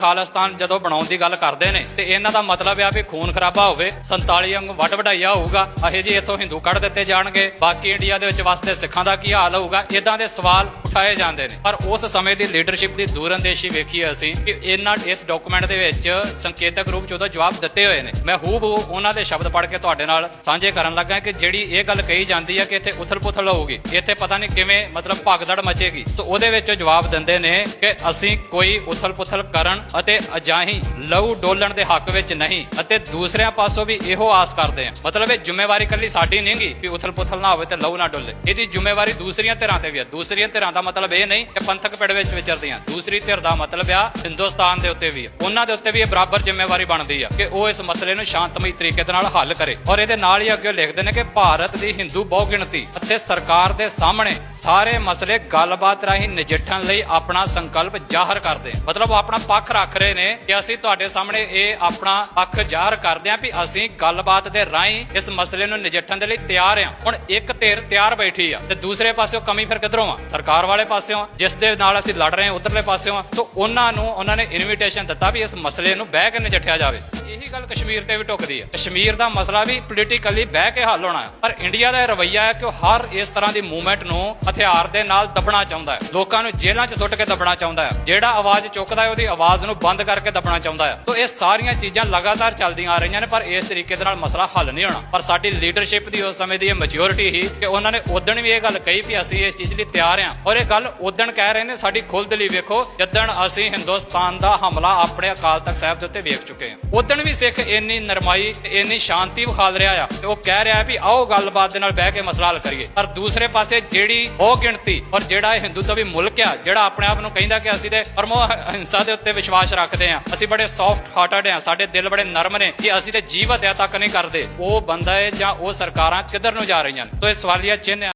ਖਾਲਿਸਤਾਨ ਜਦੋਂ ਬਣਾਉਣ ਦੀ ਗੱਲ ਕਰਦੇ ਨੇ, ਤੇ ਇਹਨਾਂ ਦਾ ਮਤਲਬ ਆ ਵੀ ਖੂਨ ਖਰਾਬਾ ਹੋਵੇ 47 ਅੰਗ ਵੱਡ ਵਡਾਈਆ ਹੋਊਗਾ, ਅਹੇ ਜੀ ਇੱਥੋਂ ਹਿੰਦੂ ਕੱਢ ਦਿੱਤੇ ਜਾਣਗੇ, ਬਾਕੀ ਇੰਡੀਆ ਦੇ ਵਿੱਚ ਵਸਦੇ ਸਿੱਖਾਂ ਦਾ ਕੀ ਹਾਲ ਹੋਊਗਾ ਇਦਾਂ ਦੇ ਸਵਾਲ ਉਠਾਏ ਜਾਂਦੇ ਨੇ। ਪਰ ਉਸ ਸਮੇਂ ਦੀ ਲੀਡਰਸ਼ਿਪ ਦੀ ਦੂਰਅੰਦੇਸ਼ੀ ਵੇਖੀ ਅਸੀਂ, ਕਿ ਇਹਨਾਂ ਇਸ ਡਾਕੂਮੈਂਟ ਦੇ ਵਿੱਚ ਸੰਕੇਤਕ ਰੂਪ ਚ ਉਹਦਾ ਜਵਾਬ ਦਿੱਤੇ ਹੋਏ ਨੇ। ਮੈਂ ਹੂਬਹੂ ਉਹਨਾਂ ਦੇ ਸ਼ਬਦ ਪੜ੍ਹ ਕੇ ਤੁਹਾਡੇ ਨਾਲ ਸਾਂਝੇ ਕਰਨ ਲੱਗਾ ਕਿ ਜਿਹੜੀ ਇਹ ਗੱਲ ਕਹੀ ਜਾਂਦੀ ਹੈ ਕਿ ਇੱਥੇ ਉਥਲ-ਪੁਥਲ ਹੋਊਗੀ, ਇੱਥੇ ਪਤਾ ਨਹੀਂ ਕਿਵੇਂ ਮਤਲਬ ਭਗਦੜ ਮਚੇਗੀ ਸੋ ਉਹਦੇ ਵਿੱਚ ਜਵਾਬ ਦਿੰਦੇ ਨੇ ਕਿ ਅਸੀਂ ਕੋਈ ਉਥਲ-ਪੁਥਲ ਕਰਨ ਅਤੇ ਅਜਾਹੀ ਲਹੂ ਡੋਲਣ ਦੇ ਹੱਕ ਵਿੱਚ ਨਹੀਂ ਅਤੇ ਦੂਸਰਿਆਂ ਪਾਸੋਂ ਵੀ ਇਹੋ ਆਸ ਕਰਦੇ ਆ। ਮਤਲਬ ਇਹ ਜ਼ਿੰਮੇਵਾਰੀ ਕੱਲੀ ਸਾਡੀ ਨਹੀਂਗੀ ਵੀ ਉਥਲ-ਪੁਥਲ ਨਾ ਹੋਵੇ ਤੇ ਲਹੂ ਨਾ ਡੋਲੇ। ਇਹਦੀ ਜ਼ਿੰਮੇਵਾਰੀ ਦੂਸਰੀਆਂ ਧਿਰਾਂ ਤੇ ਵੀ ਹੈ ਦੂਸਰੀਆਂ ਧਿਰਾਂ ਦਾ ਮਤਲਬ ਇਹ ਨਹੀਂ ਕਿ ਪੰਥਕ ਪਿੜ ਵਿੱਚ ਵਿਚਰਦੀਆਂ। ਦੂਸਰੀ ਧਿਰ ਦਾ ਮਤਲਬ ਆ ਹਿੰਦੁਸਤਾਨ ਦੇ ਉੱਤੇ ਵੀ ਉਹਨਾਂ ਦੇ ਉੱਤੇ ਵੀ ਇਹ ਬਰਾਬਰ ਜ਼ਿੰਮੇਵਾਰੀ ਬਣਦੀ ਆ ਕਿ ਉਹ ਇਸ ਮਸਲੇ ਨੂੰ ਸ਼ਾਂਤਮਈ ਤਰੀਕੇ ਦੇ ਨਾਲ ਹੱਲ ਕਰੇ। ਔਰ ਇਹਦੇ ਨਾਲ ਹੀ ਅੱਗੇ ਲਿਖਦੇ ਨੇ ਕਿ ਭਾਰਤ ਦੀ ਹਿੰਦੂ ਬਹੁਗਿਣਤੀ ਅਤੇ ਸਰਕਾਰ ਦੇ ਸਾਹਮਣੇ ਸਾਰੇ ਮਸਲੇ ਗੱਲਬਾਤ ਰਾਹੀਂ ਨਜਿੱਠਣ ਲਈ ਆਪਣਾ ਸੰਕਲਪ ਜ਼ਾਹਰ ਕਰਦੇ ਮਤਲਬ ਉਹ ਆਪਣਾ ਪੱਖ ਰੱਖ ਰਹੇ ਨੇ ਕਿ ਅਸੀਂ ਤੁਹਾਡੇ ਸਾਹਮਣੇ ਇਹ ਆਪਣਾ ਪੱਖ ਜ਼ਾਹਰ ਕਰਦੇ ਹਾਂ ਵੀ ਅਸੀਂ ਗੱਲਬਾਤ ਦੇ ਰਾਹੀਂ ਇਸ ਮਸਲੇ ਨੂੰ ਨਜਿੱਠਣ ਦੇ ਲਈ ਤਿਆਰ ਆ ਹੁਣ ਇੱਕ ਧਿਰ ਤਿਆਰ ਬੈਠੀ ਆ ਤੇ ਦੂਸਰੇ ਪਾਸਿਓਂ ਕਮੀ ਫਿਰ ਕਿੱਧਰੋਂ ਆ? ਸਰਕਾਰ ਵਾਲੇ ਪਾਸਿਓਂ ਜਿਸ ਦੇ ਨਾਲ ਅਸੀਂ ਲੜ ਰਹੇ ਹਾਂ, ਉਧਰਲੇ ਪਾਸਿਓਂ ਆ। ਸੋ ਉਹਨਾਂ ਨੂੰ, ਉਹਨਾਂ ਨੇ ਇਨਵੀਟੇਸ਼ਨ ਦਿੱਤਾ ਵੀ ਇਸ ਮਸਲੇ ਨੂੰ ਬਹਿ ਕੇ ਨਜਿੱਠਿਆ ਜਾਵੇ। ਇਹੀ ਗੱਲ ਕਸ਼ਮੀਰ ਤੇ ਵੀ ਟੁੱਕਦੀ ਹੈ। ਕਸ਼ਮੀਰ ਦਾ ਮਸਲਾ ਵੀ ਪੋਲੀਟੀਕਲੀ ਬਹਿ ਕੇ ਹੱਲ ਹੋਣਾ ਹੈ। ਪਰ ਇੰਡੀਆ ਦਾ ਇਹ ਰਵੱਈਆ ਹੈ ਕਿ ਉਹ ਹਰ ਇਸ ਤਰ੍ਹਾਂ ਦੀ ਮੂਵਮੈਂਟ ਨੂੰ ਹਥਿਆਰ ਦੇ ਨਾਲ ਦਬਣਾ ਚਾਹੁੰਦਾ ਹੈ। ਲੋਕਾਂ ਨੂੰ ਜੇਲ੍ਹਾਂ 'ਚ ਸੁੱਟ ਕੇ ਦਬਣਾ ਚਾਹੁੰਦਾ ਹੈ। ਜਿਹੜਾ ਆਵਾਜ਼ ਚੁੱਕਦਾ ਹੈ, ਉਹਦੀ ਆਵਾਜ਼ ਨੂੰ ਬੰਦ ਕਰਕੇ ਦਬਣਾ ਚਾਹੁੰਦਾ ਹੈ। ਤੋਂ ਇਹ ਸਾਰੀਆਂ ਚੀਜ਼ਾਂ ਲਗਾਤਾਰ ਚੱਲਦੀਆਂ ਆ ਰਹੀਆਂ ਨੇ, ਪਰ ਇਸ ਤਰੀਕੇ ਦੇ ਨਾਲ ਮਸਲਾ ਹੱਲ ਨਹੀਂ ਹੋਣਾ। ਪਰ ਸਾਡੀ ਲੀਡਰਸ਼ਿਪ ਦੀ ਉਸ ਸਮੇਂ ਦੀ ਇਹ ਮੈਚੁਰਿਟੀ ਹੀ ਕਿ ਉਹਨਾਂ ਨੇ ਉਦਣ ਵੀ ਇਹ ਗੱਲ ਕਹੀ ਵੀ ਅਸੀਂ ਇਸ ਚੀਜ਼ ਲਈ ਤਿਆਰ ਹਾਂ। ਔਰ ਇਹ ਗੱਲ ਉਦਣ ਕਹਿ ਰਹੇ ਨੇ, ਸਾਡੀ ਖੁੱਲ੍ਹ ਲਈ ਵੇਖੋ, ਜਦਣ ਅਸੀਂ ਹਿੰਦੁਸਤਾਨ ਦਾ ਹਮਲਾ ਆਪਣੇ ਅਕਾਲ ਤਖਤ ਸਾਹਿਬ ਦੇ ਉੱਤੇ ਵੇਖ ਚੁੱਕੇ ਹਾਂ। ਉਦਣ ਵੀ ਸਿੱਖ ਇੰਨੀ ਨਰਮਾਈ, ਇੰਨੀ ਸ਼ਾਂਤੀ ਵਿਖਾਲ ਰਿਹਾ ਆ ਤੇ ਉਹ ਕਹਿ ਰਿਹਾ ਵੀ ਆਓ ਗੱਲਬਾਤ ਦੇ ਨਾਲ ਬਹਿ ਕੇ ਮਸਲਾ ਹੱਲ ਕਰੀਏ। ਪਰ ਦੂਸਰੇ ਪਾਸੇ ਜਿਹੜੀ ਉਹ ਗਿਣਤੀ ਔਰ ਜਿਹੜਾ ਇਹ ਹਿੰਦੂ ਦਾ ਵੀ ਮੁਲਕ ਆ, ਜਿਹੜਾ ਆਪਣੇ ਆਪ ਨੂੰ ਕਹਿੰਦਾ ਕਿ ਅਸੀਂ ਤੇ ਪਰਮੋ ਹਿੰਸਾ ਦੇ ਉੱਤੇ ਵਿਸ਼ਵਾਸ ਰੱਖਦੇ ਆ, ਅਸੀਂ ਬੜੇ ਸੌਫਟ ਹਾਰਟਡ ਆ, ਸਾਡੇ ਦਿਲ ਬੜੇ ਨਰਮ ਨੇ ਕਿ ਅਸੀਂ ਤੇ ਜੀਵ ਹੱਤਿਆ ਤੱਕ ਨਹੀਂ ਕਰਦੇ। ਉਹ ਬੰਦਾ ਹੈ ਜਾਂ ਉਹ ਸਰਕਾਰਾਂ ਕਿੱਧਰ ਨੂੰ ਜਾ ਰਹੀਆਂ ਨੇ? ਤੋ ਇਹ ਸਵਾਲੀਆ ਚਿੰਨ੍ਹ ਆ।